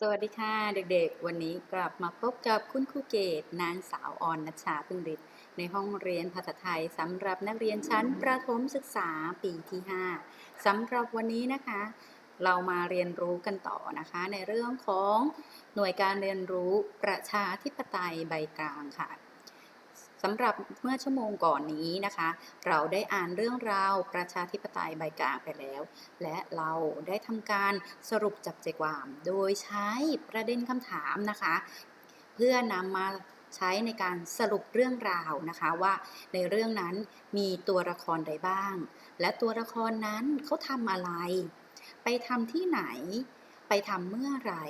สวัสดีค่ะเด็กๆ วันนี้กลับมาพบกับคุณครูเกต นางสาวออนนัชชาพึ่งฤทธิ์ในห้องเรียนภาษาไทยสำหรับนักเรียนชั้นประถมศึกษาปีที่ 5สำหรับวันนี้นะคะ เรามาเรียนรู้กันต่อนะคะ ในเรื่องของหน่วยการเรียนรู้ประชาธิปไตยใบกลางค่ะ สำหรับเมื่อชั่วโมงก่อนนี้นะคะ เราได้อ่านเรื่องราวประชาธิปไตยใบกลางไปแล้ว และเราได้ทำการสรุปจับใจความ โดยใช้ประเด็นคำถามนะคะ เพื่อนำมาใช้ในการสรุปเรื่องราวนะคะว่าในเรื่องนั้นมีตัวละครใดบ้าง และตัวละครนั้นเขาทำอะไร ไปทำที่ไหน ไปทำเมื่อไหร่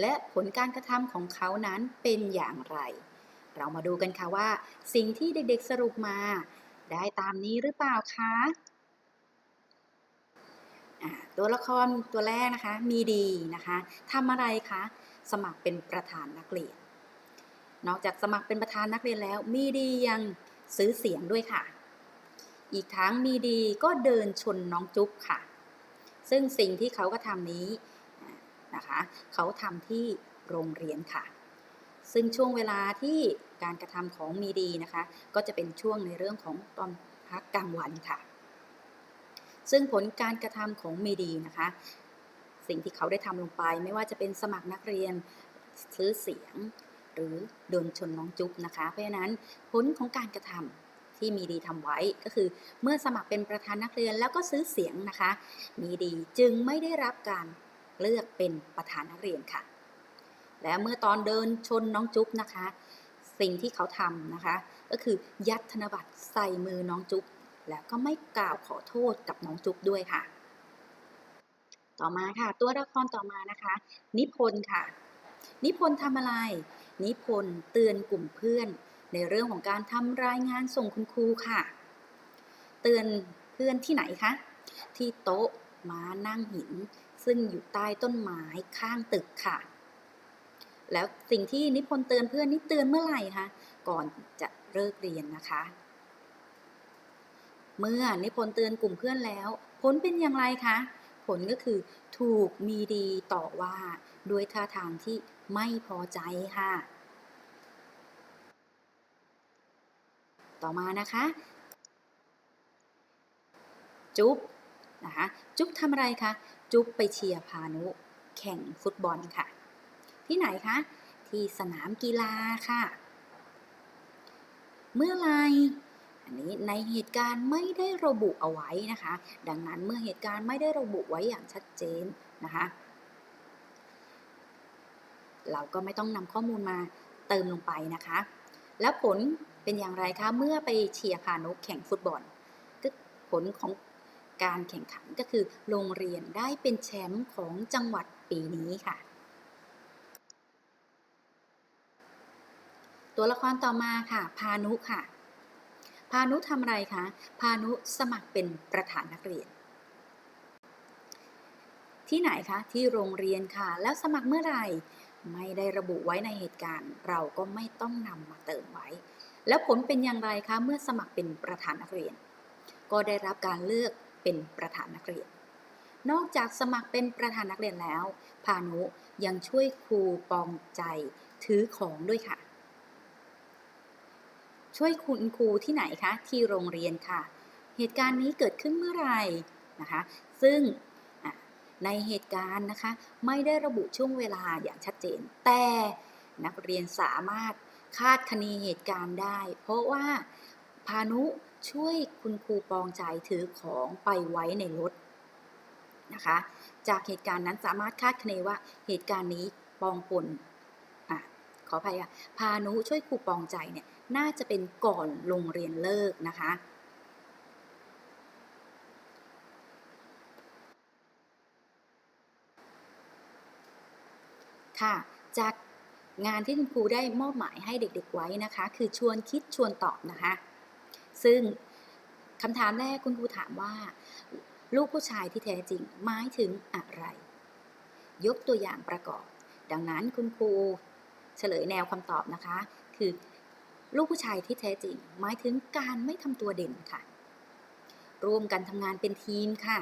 และผลการกระทำของเขานั้นเป็นอย่างไร เรามาดูกันค่ะว่า สิ่งที่เด็กๆสรุปมา ได้ตามนี้หรือเปล่าคะตัวละครตัวแรกนะคะมีดีนะคะทำอะไรคะสมัครเป็นประธานนักเรียน นอกจากสมัครเป็นประธานนักเรียนแล้ว มีดียังซื้อเสียงด้วยค่ะ อีกทั้งมีดีก็เดินชนน้องจุ๊บค่ะ ซึ่งสิ่งที่เขาก็ทำนี้นะคะ เขาทำที่โรงเรียนค่ะ ซึ่งช่วงเวลาที่การกระทำของมีดีนะคะ ก็จะเป็นช่วงในเรื่องของตอนพักกลางวันค่ะ ซึ่งผลการกระทำของมีดีนะคะ สิ่งที่เขาได้ทำลงไป ไม่ว่าจะเป็นสมัครนักเรียนซื้อเสียง หรือโดนชนน้องจุ๊บนะคะ เพราะฉะนั้นผลของการกระทำที่มีดีทำไว้ก็คือ เมื่อสมัครเป็นประธานนักเรียนแล้วก็ซื้อเสียงนะคะ มีดีจึงไม่ได้รับการเลือกเป็นประธานนักเรียนค่ะ และเมื่อตอนเดินชนน้องจุ๊บนะคะ สิ่งที่เขาทำนะคะ ก็คือยัดธนบัตรใส่มือน้องจุ๊บแล้วก็ไม่กล่าวขอโทษกับน้องจุ๊บด้วยค่ะ ต่อมาค่ะ ตัวละครต่อมานะคะ นิพนธ์ค่ะ นิพนธ์ทำอะไร นิพนธ์เตือนกลุ่มเพื่อน ในเรื่องของการทำรายงานส่งคุณครูค่ะ เตือนเพื่อนที่ไหนคะที่โต๊ะม้านั่งหิน ซึ่งอยู่ใต้ต้นไม้ข้างตึกค่ะ แล้วสิ่งที่นิพนธ์เตือนเพื่อนนี่เตือนเมื่อไหร่คะก่อนจะเลิกเรียนนะคะ เมื่อนิพนธ์เตือนกลุ่มเพื่อนแล้ว ผลเป็นอย่างไรคะผลก็คือถูกมีดีต่อว่าด้วยท่าทางที่ไม่พอใจค่ะ ต่อมานะคะ จุ๊บนะคะ จุ๊บทำอะไรคะ จุ๊บไปเชียร์พานุ แข่งฟุตบอลค่ะ ที่ไหนคะ ที่สนามกีฬาค่ะ เมื่อไรอันนี้ในเหตุการณ์ไม่ได้ระบุเอาไว้นะคะ ดังนั้นเมื่อเหตุการณ์ไม่ได้ระบุไว้อย่างชัดเจนนะคะ เราก็ไม่ต้องนำข้อมูลมาเติมลงไปนะคะ แล้วผลเป็นอย่างไรคะ เมื่อไปเชียร์พานุแข่งฟุตบอลก็ผลของการแข่งขันก็คือ โรงเรียนได้เป็นแชมป์ของจังหวัดปีนี้ค่ะ ตัวละครต่อมาค่ะ พานุค่ะ พานุทำอะไรคะ พานุสมัครเป็นประธานนักเรียน ที่ไหนคะ ที่โรงเรียนค่ะ แล้วสมัครเมื่อไหร่ ไม่ได้ระบุไว้ในเหตุการณ์ เราก็ไม่ต้องนำมาเติมไว้ แล้วผลเป็นอย่างไรคะ เมื่อสมัครเป็นประธานนักเรียน ก็ได้รับการเลือกเป็นประธานนักเรียน นอกจากสมัครเป็นประธานนักเรียนแล้ว พานุยังช่วยครูปองใจถือของด้วยค่ะ ช่วยคุณครูที่ไหนคะที่โรงเรียนค่ะ เหตุการณ์นี้เกิดขึ้นเมื่อไหร่นะคะ ซึ่งในเหตุการณ์นะคะไม่ได้ระบุช่วงเวลาอย่างชัดเจน แต่นักเรียนสามารถคาดคะเนเหตุการณ์ได้ เพราะว่าพานุช่วยคุณครูปองใจถือของไปไว้ในรถนะคะ จากเหตุการณ์นั้นสามารถคาดคะเนว่าเหตุการณ์นี้ปองปนอะขออภัยอะพานุช่วยครูปองใจเนี่ย น่าจะเป็นก่อนโรงเรียนเลิกนะคะ ค่ะ จากงานที่คุณครูได้มอบหมายให้เด็กๆไว้นะคะ คือชวนคิดชวนตอบนะคะ ซึ่งคำถามแรกคุณครูถามว่า ลูกผู้ชายที่แท้จริงหมายถึงอะไร ยกตัวอย่างประกอบ ดังนั้นคุณครูเฉลยแนวคำตอบนะคะ คือ ลูกผู้ชายที่แท้จริง หมายถึงการไม่ทำตัวเด่นค่ะ ร่วมกันทำงานเป็นทีมค่ะ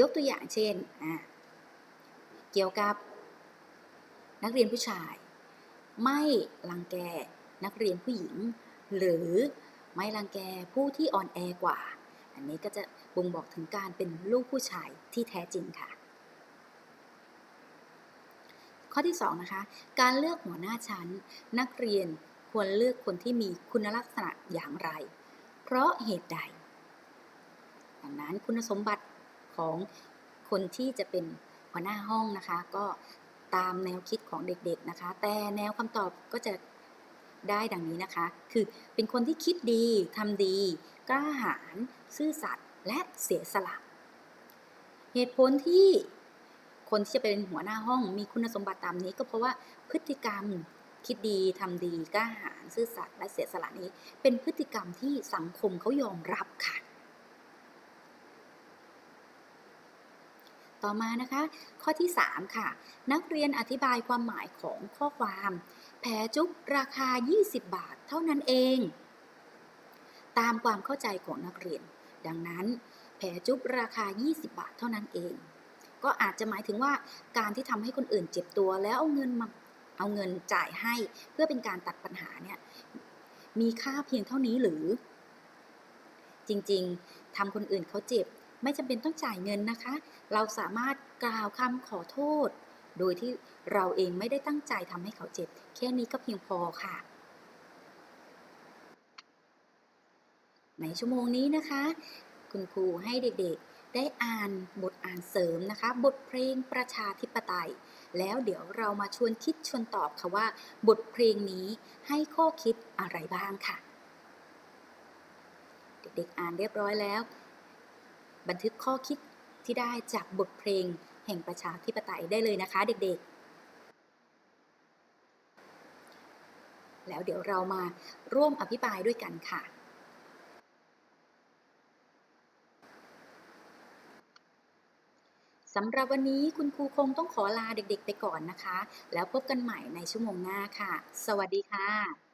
ยกตัวอย่างเช่น เกี่ยวกับ นักเรียนผู้ชาย ไม่รังแกนักเรียนผู้หญิง หรือไม่รังแกผู้ที่อ่อนแอกว่า อันนี้ก็จะบ่งบอกถึงการเป็นลูกผู้ชายที่แท้จริงค่ะ ข้อที่ 2 นะคะ การเลือกหัวหน้าชั้น นักเรียน ควรเลือกคนที่มีคุณลักษณะอย่างไร เพราะเหตุใด ดังนั้นคุณสมบัติของคนที่จะเป็นหัวหน้าห้องนะคะ ก็ตามแนวคิดของเด็กๆนะคะ แต่แนวคำตอบก็จะได้ดังนี้นะคะ คือเป็นคนที่คิดดีทำดี กล้าหาญซื่อสัตย์และเสียสละ เหตุผลที่คนที่จะเป็นหัวหน้าห้องมีคุณสมบัติตามนี้ก็เพราะว่าพฤติกรรม คิดดีทำดีกล้าหาญซื่อสัตย์และเสียสละนี้ เป็นพฤติกรรมที่สังคมเขายอมรับค่ะ ต่อมานะคะ ข้อที่ 3 ค่ะ นักเรียนอธิบายความหมายของข้อความ แผลจุ๊บราคา 20 บาทเท่านั้นเอง ตามความเข้าใจของนักเรียน ดังนั้น แผลจุ๊บราคา 20 บาทเท่านั้นเองก็อาจจะหมายถึงว่าการที่ทำให้คนอื่นเจ็บตัวแล้วเอาเงินมา เอาเงินจ่ายให้เพื่อเป็นการตัดปัญหาเนี่ยมีค่าเพียงเท่านี้หรือ จริงๆทำคนอื่นเขาเจ็บ ไม่จำเป็นต้องจ่ายเงินนะคะ เราสามารถกล่าวคำขอโทษ โดยที่เราเองไม่ได้ตั้งใจทำให้เขาเจ็บ แค่นี้ก็เพียงพอค่ะ ในชั่วโมงนี้นะคะ คุณครูให้เด็กๆได้อ่านบทอ่านเสริมนะคะ บทเพลงประชาธิปไตย แล้วเดี๋ยวเรามาชวนคิดชวนตอบค่ะว่า บทเพลงนี้ให้ข้อคิดอะไรบ้างค่ะ เด็กๆอ่านเรียบร้อยแล้ว บันทึกข้อคิดที่ได้จากบทเพลงแห่งประชาธิปไตยได้เลยนะคะ เด็กๆ แล้วเดี๋ยวเรามาร่วมอภิปรายด้วยกันค่ะ สำหรับวันนี้คุณครูคงต้องขอลาเด็กๆ ไปก่อนนะคะ แล้วพบกันใหม่ในชั่วโมงหน้าค่ะ สวัสดีค่ะ